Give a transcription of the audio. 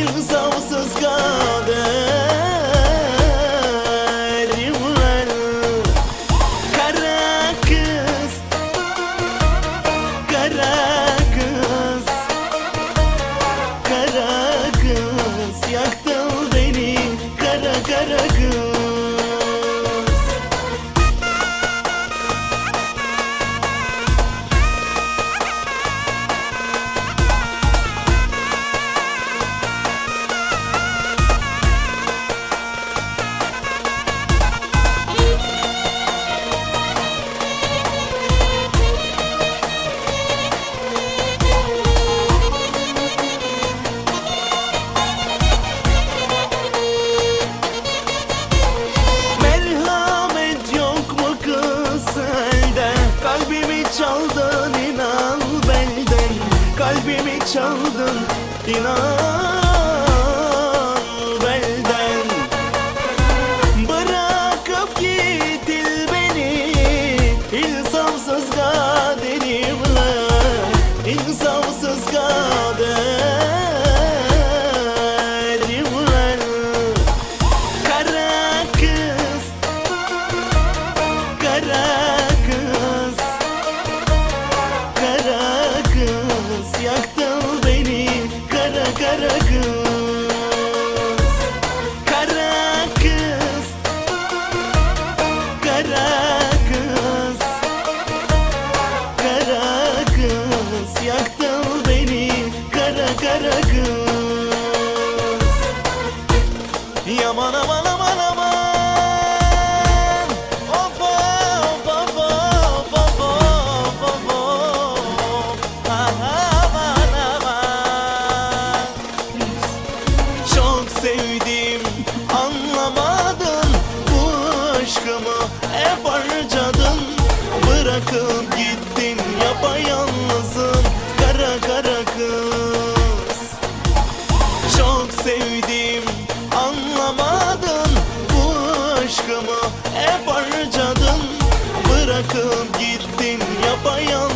yıldız çaldın inan. kara kız. Yaman aman aman aman. Of of of of of of of of Aman aman. Çok sevdim anlamadın bu aşkımı. Hep Hep harcadın Bırakıp gittin yapayalnız.